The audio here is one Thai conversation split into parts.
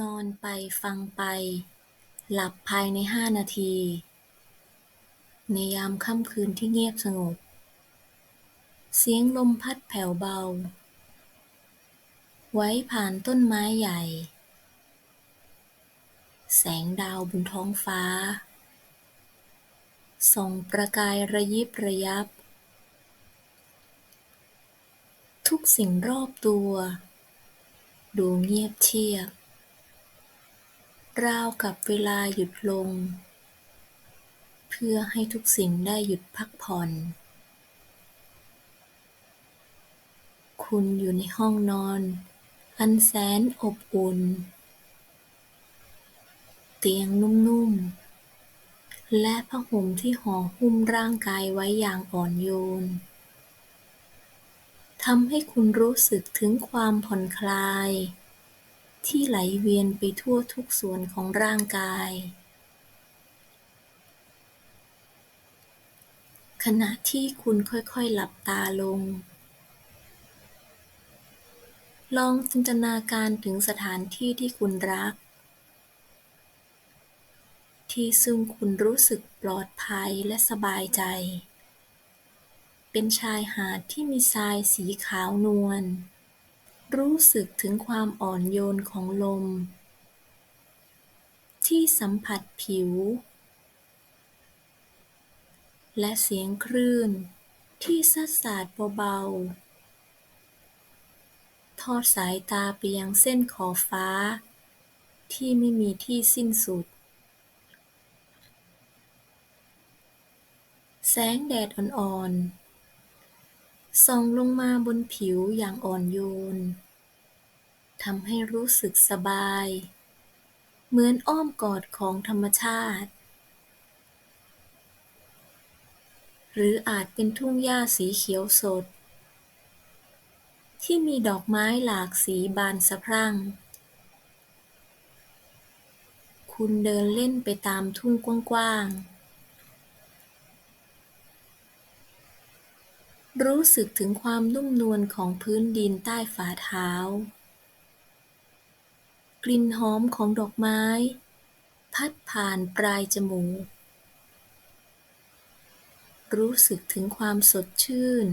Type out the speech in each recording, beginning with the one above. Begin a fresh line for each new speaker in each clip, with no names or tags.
นอนไปฟังไป หลับภายในห้านาที ในยามค่ำคืนที่เงียบสงบ เสียงลมพัดแผ่วเบา ไว้ผ่านต้นไม้ใหญ่ แสงดาวบนท้องฟ้า ส่องประกายระยิบระยับ ทุกสิ่งรอบตัว ดูเงียบเชียบ ราวกับเวลาหยุดลง เพื่อให้ทุกสิ่งได้หยุดพักผ่อน คุณอยู่ในห้องนอน อันแสนอบอุ่น เตียงนุ่มๆ และผ้าห่มที่ห่อหุ้มร่างกายไว้อย่างอ่อนโยนทำให้คุณรู้สึกถึงความผ่อนคลาย ที่ไหลเวียนไปทั่วทุกส่วนของร่างกาย ขณะที่คุณค่อยๆหลับตาลง ลองจินตนาการถึงสถานที่ที่คุณรัก ที่ซึ่งคุณรู้สึกปลอดภัยและสบายใจ เป็นชายหาดที่มีทรายสีขาวนวล รู้สึกถึงความอ่อนโยนของลมที่สัมผัสผิว และเสียงคลื่นที่ซัดสาดเบาๆ ทอดสายตาไปยังเส้นขอบฟ้า ที่ไม่มีที่สิ้นสุด แสงแดดอ่อนๆ ส่องลงมาบนผิวอย่างอ่อนโยน ทำให้รู้สึกสบาย เหมือนอ้อมกอดของธรรมชาติ หรืออาจเป็นทุ่งหญ้าสีเขียวสด ที่มีดอกไม้หลากสีบานสะพรั่ง คุณเดินเล่นไปตามทุ่งกว้างๆ รู้สึกถึงความนุ่มนวลของพื้นดินใต้ฝ่าเท้า กลิ่นหอมของดอกไม้ พัดผ่านปลายจมูก รู้สึกถึงความสดชื่น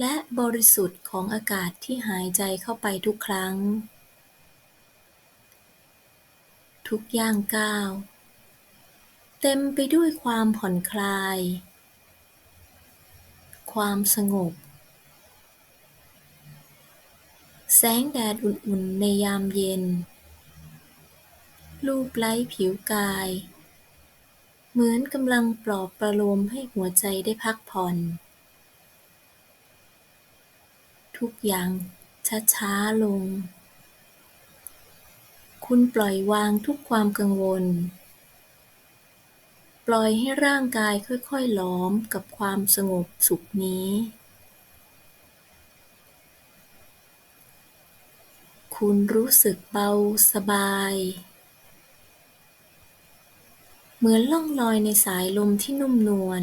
และบริสุทธิ์ของอากาศที่หายใจเข้าไปทุกครั้ง ทุกย่างก้าว เต็มไปด้วยความผ่อนคลาย ความสงบ แสงแดดอุ่นๆในยามเย็นลูบไล้ผิวกาย เหมือนกำลังปลอบประโลมให้หัวใจได้พักผ่อน ทุกอย่างช้าๆลง คุณปล่อยวางทุกความกังวล ปล่อยให้ร่างกายค่อย ๆ หลอมกับความสงบสุขนี้ คุณรู้สึกเบาสบาย เหมือนล่องลอยในสายลมที่นุ่มนวล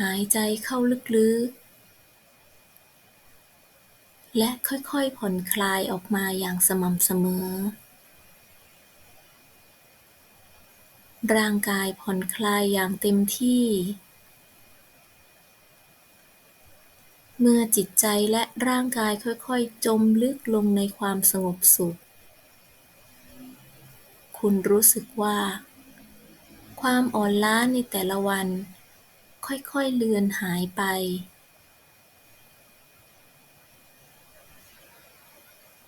หายใจเข้าลึกๆและค่อยๆ ผ่อนคลายออกมาอย่างสม่ำเสมอ ร่างกายผ่อนคลายอย่างเต็มที่ เมื่อจิตใจและร่างกายค่อยๆ จมลึกลงในความสงบสุข คุณรู้สึกว่า ความอ่อนล้าในแต่ละวัน ค่อยๆ เลือนหายไป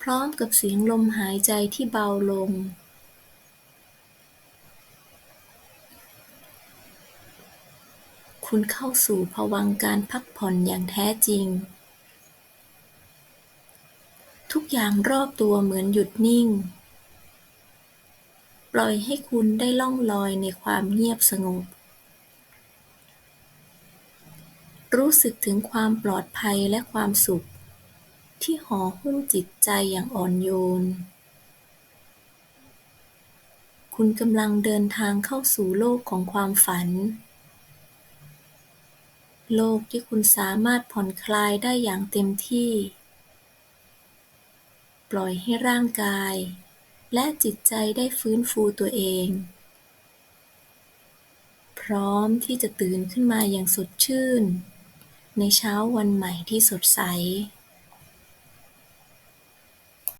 พร้อมกับเสียงลมหายใจที่เบาลง คุณเข้าสู่ภวังค์การพักผ่อนอย่างแท้จริง ทุกอย่างรอบตัวเหมือนหยุดนิ่ง ปล่อยให้คุณได้ล่องลอยในความเงียบสงบ รู้สึกถึงความปลอดภัยและความสุข ที่ห่อหุ้มจิตใจอย่างอ่อนโยนคุณกำลังเดินทางเข้าสู่โลกของความฝัน โลกที่คุณสามารถผ่อนคลายได้อย่างเต็มที่ ปล่อยให้ร่างกาย และจิตใจได้ฟื้นฟูตัวเอง พร้อมที่จะตื่นขึ้นมาอย่างสดชื่น ในเช้าวันใหม่ที่สดใส